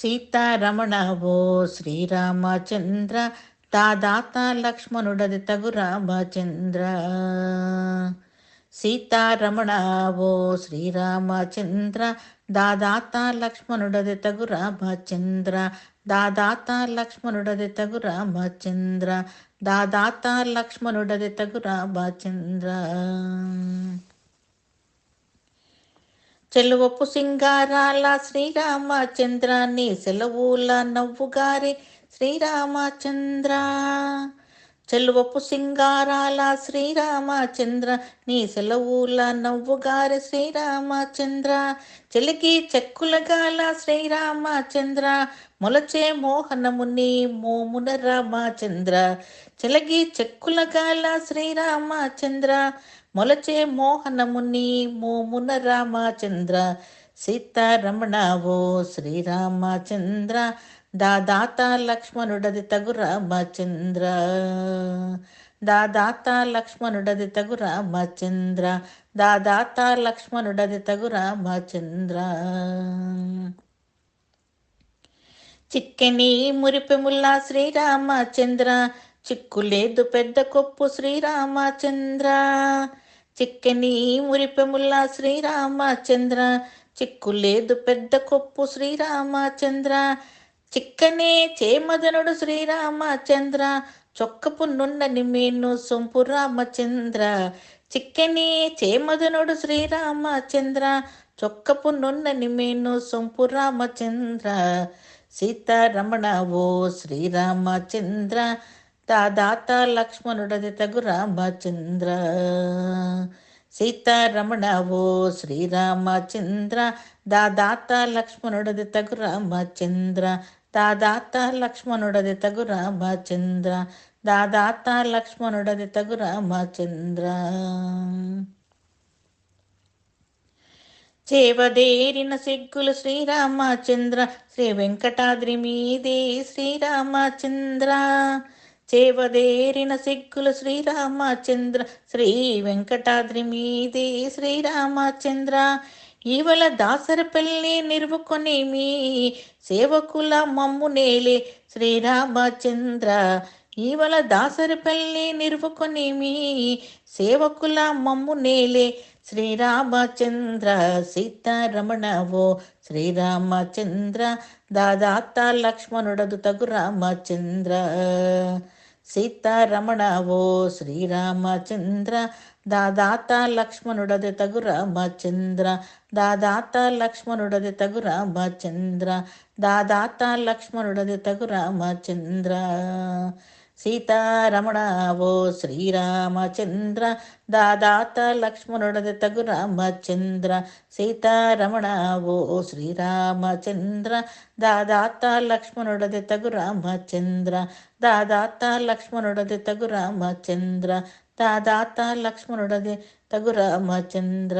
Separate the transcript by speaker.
Speaker 1: సీతారమణ ఓ శ్రీరామచంద్ర దాదాత లక్ష్మణుడది తగు రామచంద్ర. సీతారమణ ఓ శ్రీరామచంద్ర దాదాత లక్ష్మణుడది తగు రామచంద్ర. దాదాత లక్ష్మణుడది తగు రామచంద్ర దాదాత లక్ష్మణుడది తగు రామచంద్ర. చెలువపు సింగారాల శ్రీరామచంద్ర నీ సెలవుల నవ్వుగారి శ్రీరామచంద్ర. చెలువపు సింగారాల శ్రీరామచంద్ర నీ సెలవుల నవ్వుగారి శ్రీరామచంద్ర. చెలికి చెక్కులగాల శ్రీరామచంద్ర మొలచే మోహనముని మోమున రామచంద్ర. చెలగి చెక్కులగాల శ్రీరామచంద్ర మొలచే మోహనముని మోమున రామచంద్ర. సీతారమణ ఓ శ్రీరామచంద్ర దాదాత లక్ష్మణుడది తగు రామచంద్ర. దాదాత లక్ష్మణుడది తగు రామచంద్ర. దాదాత లక్ష్మణుడది తగు రామచంద్ర. చిక్కని మురిపెముల్లా శ్రీరామచంద్ర. చిక్కులేదు పెద్ద కొప్పు శ్రీరామచంద్ర. చిక్కని మురిపెముల్లా శ్రీరామచంద్ర. చిక్కులేదు పెద్ద కొప్పు శ్రీరామచంద్ర. చిక్కనే చేమదనుడు శ్రీరామచంద్ర చొక్కపు నున్నని మేను సొంపు రామచంద్ర. చిక్కనే చేమదనుడు శ్రీరామచంద్ర చొక్కపు నున్నని మేను సొంపు రామచంద్ర. సీతారమణ ఓ శ్రీరామచంద్ర దాదాత లక్ష్మణుడది తగు రామచంద్ర. సీతారమణ ఓ శ్రీరామచంద్ర దాదాత లక్ష్మణుడది తగు రామచంద్ర. దాదాత లక్ష్మణుడది తగు రామచంద్ర. దాదాత లక్ష్మణుడది తగు రామచంద్ర. చేవదేరిన సిగ్గులు శ్రీరామచంద్ర. శ్రీ వెంకటాద్రి మీదే శ్రీరామచంద్ర. చేవదేరిన సిగ్గులు శ్రీరామచంద్ర. శ్రీ వెంకటాద్రి మీదే శ్రీరామచంద్ర. ఈవల దాసరపల్లి నిరుపుకొని మీ సేవకుల మమ్ము నేలే శ్రీరామచంద్ర. ఈవల దాసరిపల్లి నిరుపుకొని మీ సేవకుల మమ్ము నేలే శ్రీరామచంద్ర. సీతారమణ ఓ శ్రీరామచంద్ర దాదాత లక్ష్మణుడదు తగు రామచంద్ర. సీతారమణ ఓ శ్రీరామచంద్ర. దాదాత లక్ష్మణుడది తగు రామచంద్ర. దాదాత లక్ష్మణుడది తగు రామచంద్ర. దాదాత లక్ష్మణుడది తగు రామచంద్ర. సీతారమణ ఓ శ్రీరామచంద్ర దాదాత లక్ష్మణుడది తగు రామచంద్ర. సీతారమణ ఓ శ్రీరామచంద్ర దాదాత లక్ష్మణుడది తగు రామచంద్ర. దాదాత లక్ష్మణుడది తగు రామచంద్ర దాదాత లక్ష్మణుడది తగు రామచంద్ర.